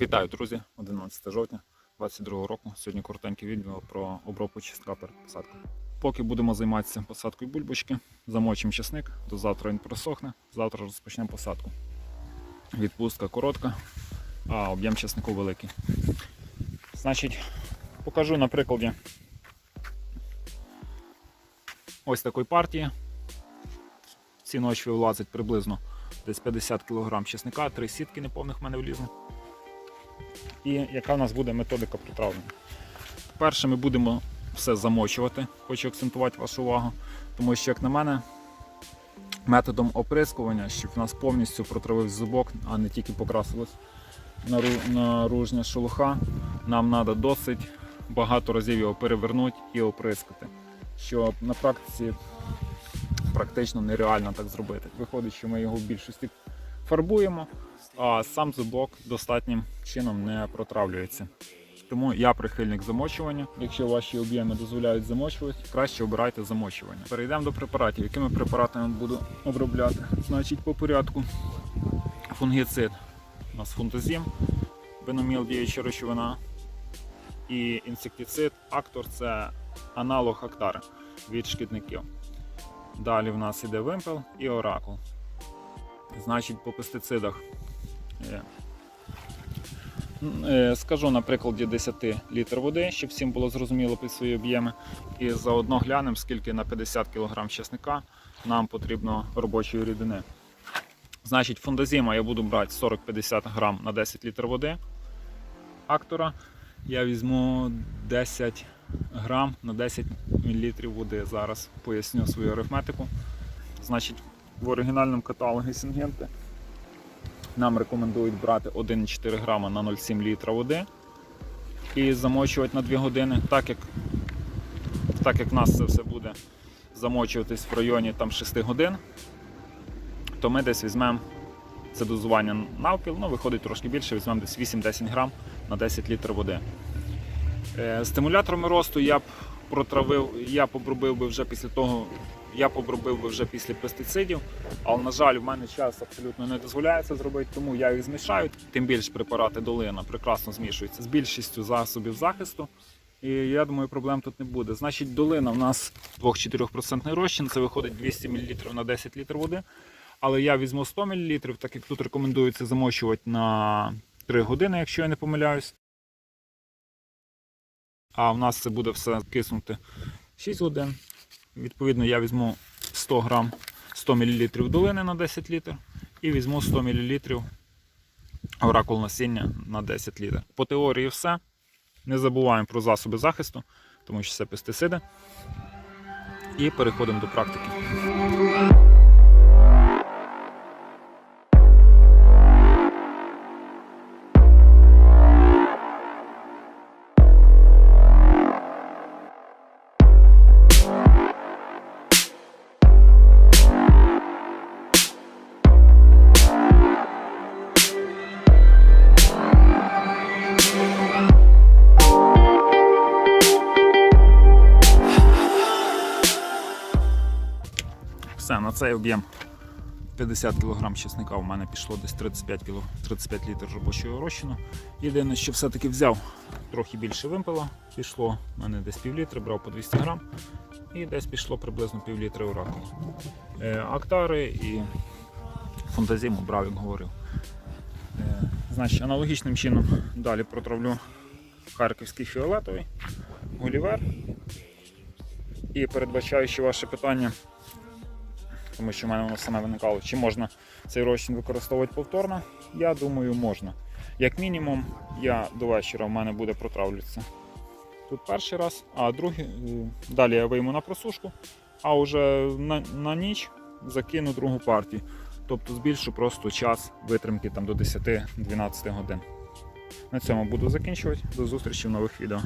Вітаю, друзі! 11 жовтня 2022 року. Сьогодні коротеньке відео про обробку чеснока перед посадкою. Поки будемо займатися посадкою бульбочки, замочимо чесник, до завтра він просохне, завтра розпочнемо посадку. Відпустка коротка, а об'єм чеснику великий. Значить, покажу на прикладі ось такої партії. Ці ночі влазить приблизно десь 50 кг чесника, три сітки неповних в мене влізло і яка в нас буде методика притравлення. Перше ми будемо все замочувати, хочу акцентувати вашу увагу, тому що, як на мене, методом оприскування, щоб в нас повністю протравив зубок, а не тільки покрасилось наружня шелуха, нам треба досить багато разів його перевернути і оприскати. Що на практиці практично нереально так зробити. Виходить, що ми його в більшості фарбуємо, а сам зубок достатнім чином не протравлюється. Тому я прихильник замочування. Якщо ваші об'єми дозволяють замочувати, краще обирайте замочування. Перейдемо до препаратів. Якими препаратами буду обробляти? Значить, по порядку фунгіцид. У нас фунтазім, беноміл діюча речовина. І інсектицид Актор це аналог Актари від шкідників. Далі в нас іде вимпел і оракул. Значить, по пестицидах. Е, е, Скажу на прикладі 10 літр води, щоб всім було зрозуміло під свої об'єми. І заодно глянемо, скільки на 50 кг чесника нам потрібно робочої рідини. Значить, фундазіма я буду брати 40-50 грам на 10 літр води. Актора я візьму 10 грам на 10 мл води. Зараз поясню свою арифметику. Значить, в оригінальному каталозі Сінгенти нам рекомендують брати 1,4 грама на 0,7 літра води і замочувати на 2 години, так як, так як в нас це все буде замочуватись в районі там, 6 годин, то ми десь візьмемо це дозування навпіл, ну виходить трошки більше, візьмемо десь 8-10 грам на 10 літрів води. Е, Стимуляторами росту я б протравив, я б обробив би вже після того, я б обробив би вже після пестицидів, але на жаль, в мене час абсолютно не дозволяє це зробити, тому я їх змішаю. Тим більше препарати долина прекрасно змішуються з більшістю засобів захисту. І я думаю, проблем тут не буде. Значить, долина в нас 2-4% розчин, це виходить 200 мл на 10 літрів води. Але я візьму 100 мл, так як тут рекомендується замочувати на 3 години, якщо я не помиляюсь. А в нас це буде все киснути 6 годин. Відповідно, я візьму 100 грам 100 мл долини на 10 літрів і візьму 100 мл оракул насіння на 10 літрів. По теорії все. Не забуваємо про засоби захисту, тому що це пестициди. І переходимо до практики. Все, на цей об'єм 50 кг чесника у мене пішло десь 35 кг, 35 літрів робочого розчину. Єдине, що все-таки взяв трохи більше вимпела, пішло у мене десь пів літри, брав по 200 грам, і десь пішло приблизно пів літри оракул. Е, Актари і фантазіму брав, як говорив. Е, Значить, аналогічним чином далі протравлю харківський фіолетовий, гулівер. І передбачаючи ваше питання, тому що в мене воно саме виникало, чи можна цей розчин використовувати повторно. Я думаю, можна. Як мінімум, я до вечора в мене буде протравлюватися. Тут перший раз, а другий, е, далі я вийму на просушку, а вже на, на ніч закину другу партію. Тобто збільшу просто час витримки там до 10-12 годин. На цьому буду закінчувати. До зустрічі в нових відео.